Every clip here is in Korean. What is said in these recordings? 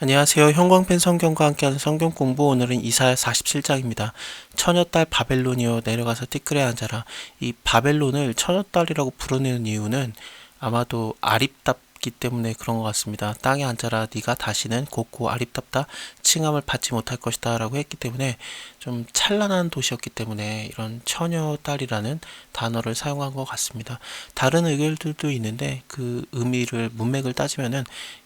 안녕하세요. 형광펜 성경과 함께하는 성경 공부 오늘은 이사야 47장입니다. 처녀딸 바벨론이여 내려가서 티끌에 앉아라. 이 바벨론을 처녀딸이라고 부르는 이유는 아마도 아립답기 때문에 그런 것 같습니다. 땅에 앉아라 네가 다시는 곱고 아립답다 칭함을 받지 못할 것이다 라고 했기 때문에 좀 찬란한 도시였기 때문에 이런 처녀딸이라는 단어를 사용한 것 같습니다. 다른 의견들도 있는데 그 의미를 문맥을 따지면은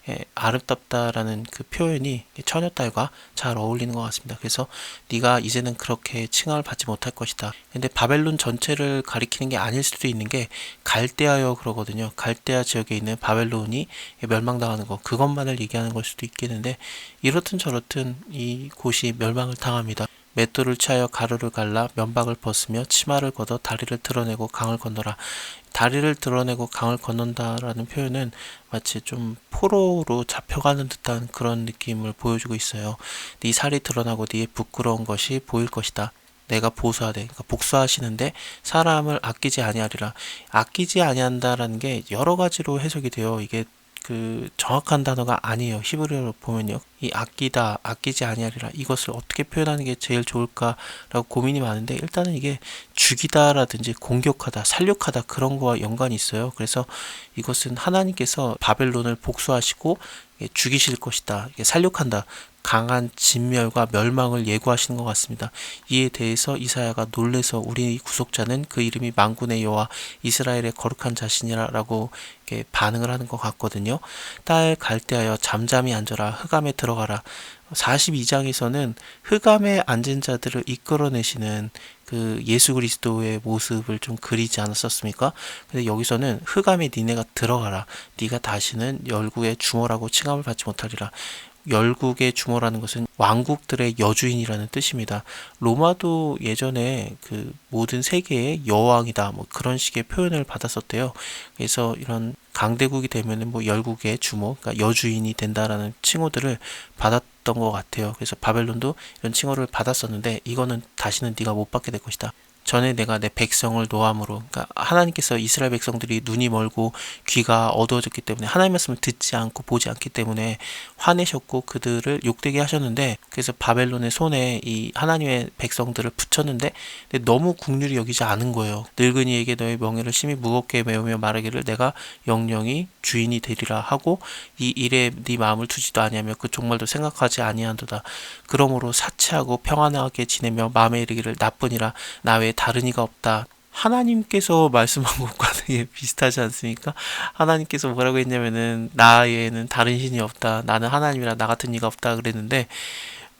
예, 아름답다라는 그 표현이 처녀딸과 잘 어울리는 것 같습니다. 그래서 네가 이제는 그렇게 칭함을 받지 못할 것이다. 근데 바벨론 전체를 가리키는 게 아닐 수도 있는 게 갈대아여 그러거든요. 갈대아 지역에 있는 바벨론이 멸망당하는 것 그것만을 얘기하는 걸 수도 있겠는데 이렇든 저렇든 이 곳이 멸망을 당합니다. 맷돌을 취하여 가루를 갈라 면박을 벗으며 치마를 걷어 다리를 드러내고 강을 건너라. 다리를 드러내고 강을 건넌다라는 표현은 마치 좀 포로로 잡혀가는 듯한 그런 느낌을 보여주고 있어요. 네 살이 드러나고 네 부끄러운 것이 보일 것이다. 내가 보수하되 그러니까 복수하시는데 사람을 아끼지 아니하리라. 아끼지 아니한다라는 게 여러 가지로 해석이 돼요. 이게 그 정확한 단어가 아니에요. 히브리어로 보면요. 이 아끼다, 아끼지 아니하리라 이것을 어떻게 표현하는 게 제일 좋을까라고 고민이 많은데 일단은 이게 죽이다라든지 공격하다, 살육하다 그런 거와 연관이 있어요. 그래서 이것은 하나님께서 바벨론을 복수하시고 죽이실 것이다. 살육한다. 강한 진멸과 멸망을 예고하시는 것 같습니다. 이에 대해서 이사야가 놀래서 우리 구속자는 그 이름이 만군의 여호와 이스라엘의 거룩한 자신이라라고 반응을 하는 것 같거든요. 딸 갈대하여 잠잠히 앉아라 흑암에 들어 가라. 42장에서는 흑암에 앉은 자들을 이끌어내시는 그 예수 그리스도의 모습을 좀 그리지 않았었습니까? 근데 여기서는 흑암에 니네가 들어가라. 네가 다시는 열국의 주모라고 칭함을 받지 못하리라. 열국의 주모라는 것은 왕국들의 여주인이라는 뜻입니다. 로마도 예전에 그 모든 세계의 여왕이다 뭐 그런 식의 표현을 받았었대요. 그래서 이런 강대국이 되면은 뭐 열국의 주모, 그러니까 여주인이 된다라는 칭호들을 받았던 것 같아요. 그래서 바벨론도 이런 칭호를 받았었는데 이거는 다시는 네가 못 받게 될 것이다. 전에 내가 내 백성을 노함으로 그러니까 하나님께서 이스라엘 백성들이 눈이 멀고 귀가 어두워졌기 때문에 하나님 말씀을 듣지 않고 보지 않기 때문에 화내셨고 그들을 욕되게 하셨는데 그래서 바벨론의 손에 이 하나님의 백성들을 붙였는데 너무 국률이 여기지 않은 거예요. 늙은이에게 너의 명예를 심히 무겁게 메우며 말하기를 내가 영영이 주인이 되리라 하고 이 일에 네 마음을 두지도 아니하며 그 종말도 생각하지 아니한도다. 그러므로 사치하고 평안하게 지내며 마음에 이르기를 나뿐이라 나 외에 다른 이가 없다. 하나님께서 말씀한 것과 되게 비슷하지 않습니까? 하나님께서 뭐라고 했냐면은 나 외에는 다른 신이 없다. 나는 하나님이라 나 같은 이가 없다 그랬는데 어,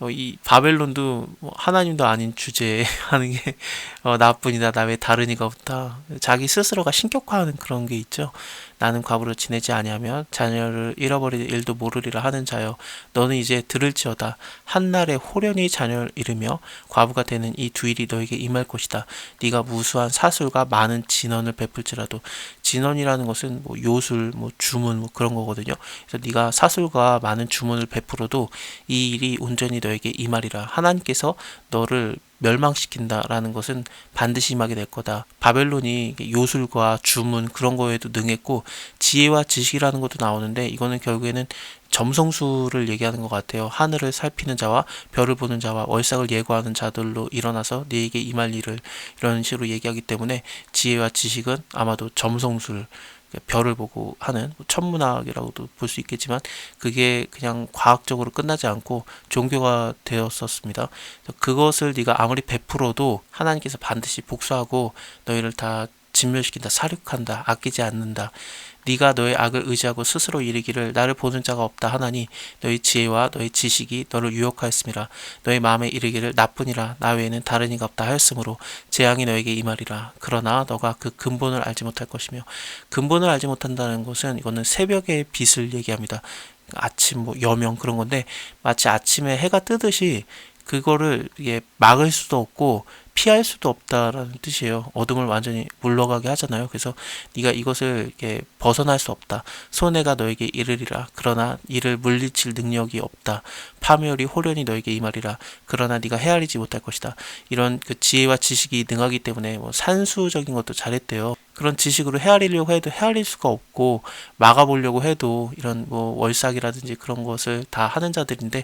이 바벨론도 뭐 하나님도 아닌 주제에 하는 게 어, 나뿐이다. 나 외에 다른 이가 없다. 자기 스스로가 신격화하는 그런 게 있죠. 나는 과부로 지내지 아니하며 자녀를 잃어버릴 일도 모르리라 하는 자여 너는 이제 들을지어다 한날에 호련히 자녀를 잃으며 과부가 되는 이 두 일이 너에게 임할 것이다 네가 무수한 사술과 많은 진언을 베풀지라도 진언이라는 것은 뭐 요술 뭐 주문 뭐 그런 거거든요 그래서 네가 사술과 많은 주문을 베풀어도 이 일이 온전히 너에게 임하리라 하나님께서 너를 멸망시킨다라는 것은 반드시 임하게 될 거다. 바벨론이 요술과 주문 그런 거에도 능했고 지혜와 지식이라는 것도 나오는데 이거는 결국에는 점성술을 얘기하는 것 같아요. 하늘을 살피는 자와 별을 보는 자와 월삭을 예고하는 자들로 일어나서 네에게 임할 일을 이런 식으로 얘기하기 때문에 지혜와 지식은 아마도 점성술 별을 보고 하는 뭐 천문학이라고도 볼 수 있겠지만 그게 그냥 과학적으로 끝나지 않고 종교가 되었었습니다. 그것을 네가 아무리 베풀어도 하나님께서 반드시 복수하고 너희를 다 진멸시킨다, 사륙한다, 아끼지 않는다. 네가 너의 악을 의지하고 스스로 이르기를 나를 보는 자가 없다 하나니 너희 지혜와 너희 지식이 너를 유혹하였음이라 너희 마음에 이르기를 나뿐이라. 나 외에는 다른 이가 없다 하였으므로 재앙이 너에게 임하리라. 그러나 너가 그 근본을 알지 못할 것이며 근본을 알지 못한다는 것은 이거는 새벽의 빛을 얘기합니다. 아침 뭐 여명 그런 건데 마치 아침에 해가 뜨듯이 그거를 이게 막을 수도 없고 피할 수도 없다라는 뜻이에요. 어둠을 완전히 물러가게 하잖아요. 그래서 네가 이것을 이렇게 벗어날 수 없다. 손해가 너에게 이르리라. 그러나 이를 물리칠 능력이 없다. 파멸이 호련히 너에게 임하리라 그러나 네가 헤아리지 못할 것이다 이런 그 지혜와 지식이 능하기 때문에 뭐 산수적인 것도 잘했대요 그런 지식으로 헤아리려고 해도 헤아릴 수가 없고 막아보려고 해도 이런 뭐 월삭이라든지 그런 것을 다 하는 자들인데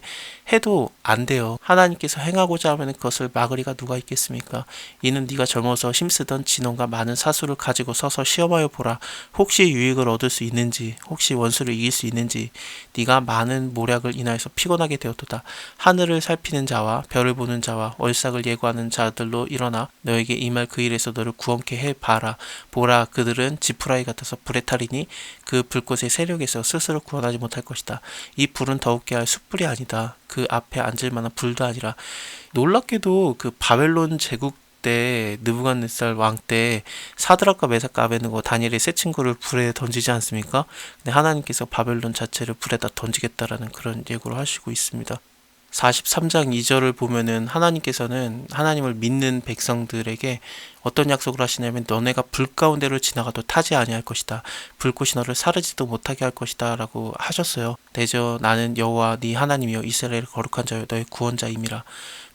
해도 안 돼요. 하나님께서 행하고자 하면 그것을 막으리가 누가 있겠습니까? 이는 네가 젊어서 힘쓰던 진원과 많은 사수를 가지고 서서 시험하여 보라. 혹시 유익을 얻을 수 있는지, 혹시 원수를 이길 수 있는지. 네가 많은 모략을 인하여서 피곤하게 되었도다. 하늘을 살피는 자와 별을 보는 자와 월삭을 예고하는 자들로 일어나 너에게 임할 그 일에서 너를 구원케 해 봐라. 보라 그들은 지푸라기 같아서 불에 타리니 그 불꽃의 세력에서 스스로 구원하지 못할 것이다. 이 불은 더욱게 할 숯불이 아니다. 그 앞에 앉을 만한 불도 아니라 놀랍게도 그 바벨론 제국 때 느부갓네살 왕 때 사드락과 메삭과 아베느고 다니엘의 세 친구를 불에 던지지 않습니까? 근데 하나님께서 바벨론 자체를 불에다 던지겠다라는 그런 예고를 하시고 있습니다. 43장 2절을 보면은 하나님께서는 하나님을 믿는 백성들에게 어떤 약속을 하시냐면 너네가 불 가운데로 지나가도 타지 아니할 것이다. 불꽃이 너를 사르지도 못하게 할 것이다라고 하셨어요. 대저 나는 여호와 네 하나님이여 이스라엘 거룩한 자여 너의 구원자임이라.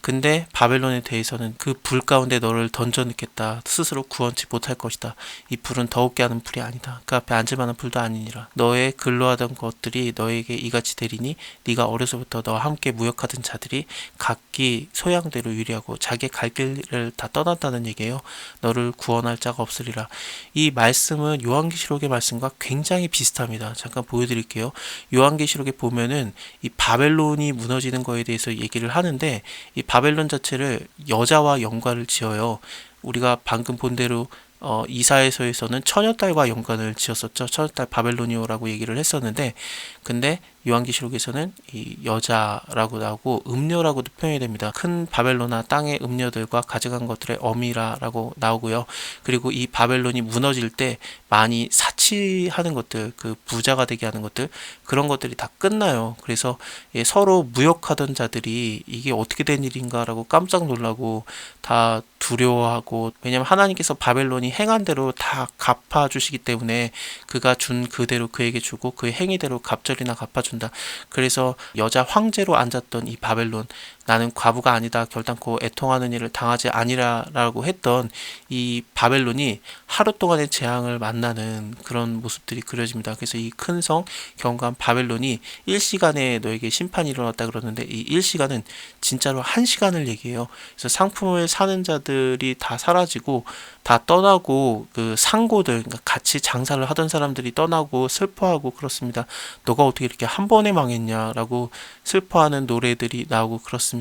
근데 바벨론에 대해서는 그 불 가운데 너를 던져 넣겠다. 스스로 구원치 못할 것이다. 이 불은 더욱게 하는 불이 아니다. 그 앞에 앉을 만한 불도 아니니라. 너의 근로하던 것들이 너에게 이같이 되리니 네가 어려서부터 너와 함께 무역하던 자들이 각기 소양대로 유리하고 자기 갈 길을 다 떠났다는 얘기예요. 너를 구원할 자가 없으리라. 이 말씀은 요한계시록의 말씀과 굉장히 비슷합니다. 잠깐 보여드릴게요. 요한계시록에 보면은 이 바벨론이 무너지는 거에 대해서 얘기를 하는데 이 바벨론 자체를 여자와 연관을 지어요. 우리가 방금 본 대로 어, 이사에서에서는 처녀딸과 연관을 지었었죠. 처녀딸 바벨로니오라고 얘기를 했었는데, 근데 요한계시록에서는 이 여자라고 나오고 음녀라고도 표현이 됩니다. 큰 바벨로나 땅의 음녀들과 가져간 것들의 어미라라고 나오고요. 그리고 이 바벨론이 무너질 때 많이 사치하는 것들, 그 부자가 되게 하는 것들 그런 것들이 다 끝나요. 그래서 예, 서로 무역하던 자들이 이게 어떻게 된 일인가라고 깜짝 놀라고 다 두려워하고 왜냐하면 하나님께서 바벨론이 행한 대로 다 갚아 주시기 때문에 그가 준 그대로 그에게 주고 그의 행위대로 갑절이나 갚아 준다. 그래서 여자 황제로 앉았던 이 바벨론 나는 과부가 아니다 결단코 애통하는 일을 당하지 아니라라고 했던 이 바벨론이 하루 동안의 재앙을 만나는 그런 모습들이 그려집니다. 그래서 이 큰 성 경관 바벨론이 일시간에 너에게 심판이 일어났다 그러는데 이 일시간은 진짜로 한 시간을 얘기해요. 그래서 상품을 사는 자들이 다 사라지고 다 떠나고 그 상고들 그러니까 같이 장사를 하던 사람들이 떠나고 슬퍼하고 그렇습니다. 너가 어떻게 이렇게 한 번에 망했냐라고 슬퍼하는 노래들이 나오고 그렇습니다.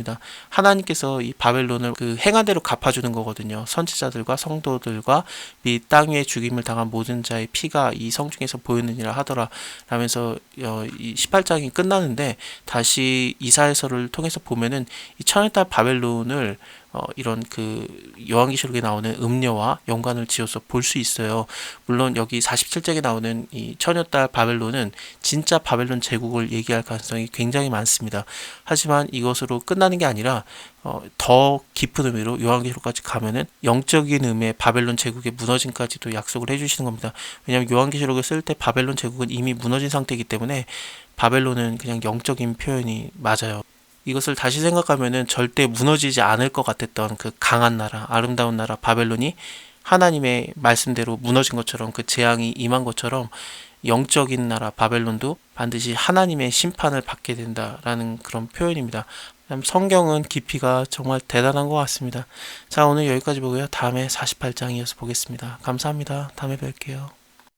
하나님께서 이 바벨론을 그 행한 대로 갚아주는 거거든요. 선지자들과 성도들과 이땅 위에 죽임을 당한 모든 자의 피가 이 성중에서 보이느니라 하더라 라면서 어, 이 18장이 끝나는데 다시 이사야서를 통해서 보면은 이 천일달 바벨론을 어, 이런 그 요한계시록에 나오는 음녀와 연관을 지어서 볼 수 있어요. 물론 여기 47장에 나오는 이 처녀딸 바벨론은 진짜 바벨론 제국을 얘기할 가능성이 굉장히 많습니다. 하지만 이것으로 끝나는 게 아니라 어, 더 깊은 의미로 요한계시록까지 가면은 영적인 의미의 바벨론 제국의 무너짐까지도 약속을 해주시는 겁니다. 왜냐하면 요한계시록을 쓸 때 바벨론 제국은 이미 무너진 상태이기 때문에 바벨론은 그냥 영적인 표현이 맞아요. 이것을 다시 생각하면은 절대 무너지지 않을 것 같았던 그 강한 나라, 아름다운 나라 바벨론이 하나님의 말씀대로 무너진 것처럼 그 재앙이 임한 것처럼 영적인 나라 바벨론도 반드시 하나님의 심판을 받게 된다라는 그런 표현입니다. 성경은 깊이가 정말 대단한 것 같습니다. 자, 오늘 여기까지 보고요. 다음에 48장 이어서 보겠습니다. 감사합니다. 다음에 뵐게요.